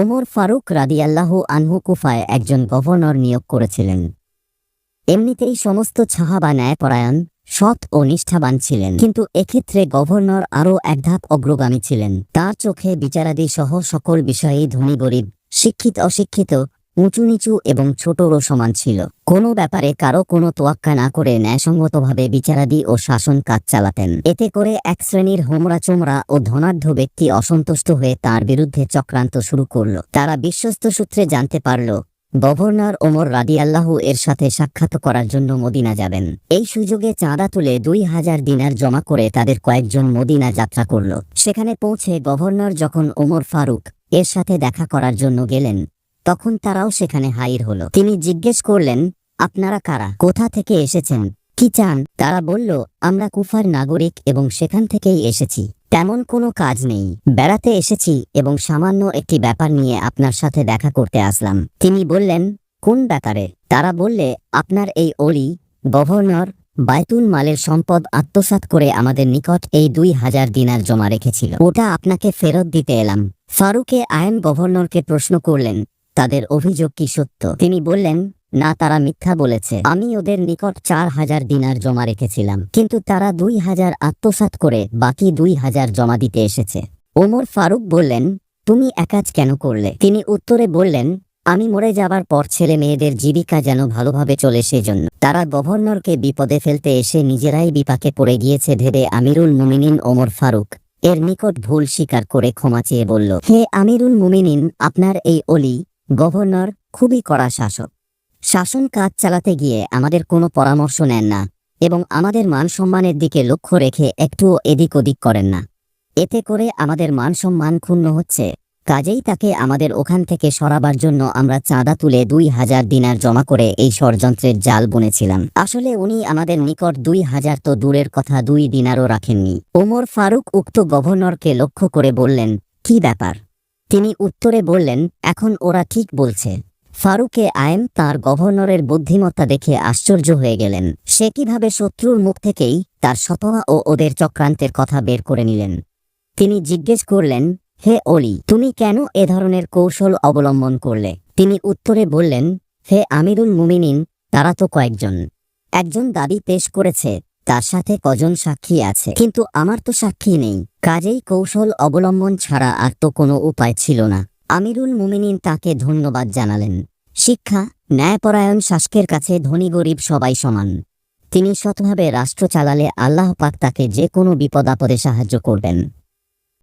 ওমর ফারুক রাদিয়াল্লাহ আনহু কুফায় একজন গভর্নর নিয়োগ করেছিলেন। এমনিতেই সমস্ত ছাহাবা ন্যায়পরায়ণ, সৎ ও নিষ্ঠাবান ছিলেন। কিন্তু এক্ষেত্রে গভর্নর আরও এক ধাপ অগ্রগামী ছিলেন। তার চোখে বিচারাদি সহ সকল বিষয়েই ধনী গরিব, শিক্ষিত অশিক্ষিত উঁচু নিচু এবং ছোটরও সমান ছিল। কোনো ব্যাপারে কারও কোনো তোয়াক্কা না করে ন্যায়সঙ্গতভাবে বিচারাদি ও শাসন কাজ চালাতেন। এতে করে এক শ্রেণির হোমরা চোমরা ও ধনাঢ্য ব্যক্তি অসন্তুষ্ট হয়ে তার বিরুদ্ধে চক্রান্ত শুরু করল। তারা বিশ্বস্ত সূত্রে জানতে পারল, গভর্নর ওমর রাদিয়াল্লাহু এর সাথে সাক্ষাৎ করার জন্য মদিনা যাবেন। এই সুযোগে চাঁদা তুলে দুই হাজার দিনার জমা করে তাদের কয়েকজন মদিনা যাত্রা করল। সেখানে পৌঁছে গভর্নর যখন ওমর ফারুক এর সাথে দেখা করার জন্য গেলেন তখন তারাও সেখানে হাইর হলো। তিনি জিজ্ঞেস করলেন, আপনারা কারা? কোথা থেকে এসেছেন? কি চান? তারা বলল, আমরা কুফার নাগরিক এবং সেখান থেকেই এসেছি। তেমন কোনো কাজ নেই। বেড়াতে এসেছি এবং সামান্য একটি ব্যাপার নিয়ে আপনার সাথে দেখা করতে আসলাম। তিনি বললেন, কোন ব্যাপারে? তারা বললে, আপনার এই অলি, গভর্নর বায়তুল মালের সম্পদ আত্মসাৎ করে আমাদের নিকট এই দুই হাজার দিনার জমা রেখেছিল। ওটা আপনাকে ফেরত দিতে এলাম। ফারুকে আইন গভর্নরকে প্রশ্ন করলেন তাদের অভিযোগ কি সত্য? তিনি বললেন, না, তারা মিথ্যা বলেছে। আমি ওদের নিকট চার হাজার দিনার জমা রেখেছিলাম। কিন্তু তারা দুই হাজার আত্মসাৎ করে বাকি দুই হাজার জমা দিতে এসেছে। ওমর ফারুক বললেন, তুমি একাজ কেন করলে? তিনি উত্তরে বললেন, আমি মরে যাবার পর ছেলে মেয়েদের জীবিকা যেন ভালোভাবে চলে সেজন্য। তারা গভর্নরকে বিপদে ফেলতে এসে নিজেরাই বিপাকে পড়ে গিয়েছে ভেবে আমিরুল মুমিনিন ওমর ফারুক এর নিকট ভুল স্বীকার করে ক্ষমা চেয়ে বলল, হে আমিরুল মুমিনিন, আপনার এই অলি গভর্নর খুবই কড়া শাসক। শাসন কাজ চালাতে গিয়ে আমাদের কোনো পরামর্শ নেন না এবং আমাদের মান সম্মানের দিকে লক্ষ্য রেখে একটুও এদিক ওদিক করেন না। এতে করে আমাদের মান সম্মান ক্ষুণ্ণ হচ্ছে। কাজেই তাকে আমাদের ওখান থেকে সরাবার জন্য আমরা চাঁদা তুলে দুই হাজার দিনার জমা করে এই ষড়যন্ত্রের জাল বুনেছিলাম। আসলে উনি আমাদের নিকট দুই হাজার তো দূরের কথা দুই দিনারও রাখেননি। ওমর ফারুক উক্ত গভর্নরকে লক্ষ্য করে বললেন, কি ব্যাপার? তিনি উত্তরে বললেন, এখন ওরা ঠিক বলছে। ফারুকে আয়েম তার গভর্নরের বুদ্ধিমত্তা দেখে আশ্চর্য হয়ে গেলেন। সে কীভাবে শত্রুর মুখ থেকেই তার সতহা ও ওদের চক্রান্তের কথা বের করে নিলেন। তিনি জিজ্ঞেস করলেন, হে অলি, তুমি কেন এ ধরনের কৌশল অবলম্বন করলে? তিনি উত্তরে বললেন, হে আমিরুল মুমিনিন, তারা তো কয়েকজন। একজন দাবি পেশ করেছে তার সাথে কজন সাক্ষী আছে? কিন্তু আমার তো সাক্ষী নেই। কাজেই কৌশল অবলম্বন ছাড়া আর তো কোনো উপায় ছিল না। আমিরুল মুমিনিন তাকে ধন্যবাদ জানালেন। শিক্ষা, ন্যায়পরায়ণ শাসকের কাছে ধনী গরিব সবাই সমান। তিনি সৎভাবে রাষ্ট্র চালালে আল্লাহ পাক তাকে যে কোনো বিপদ আপদে সাহায্য করবেন।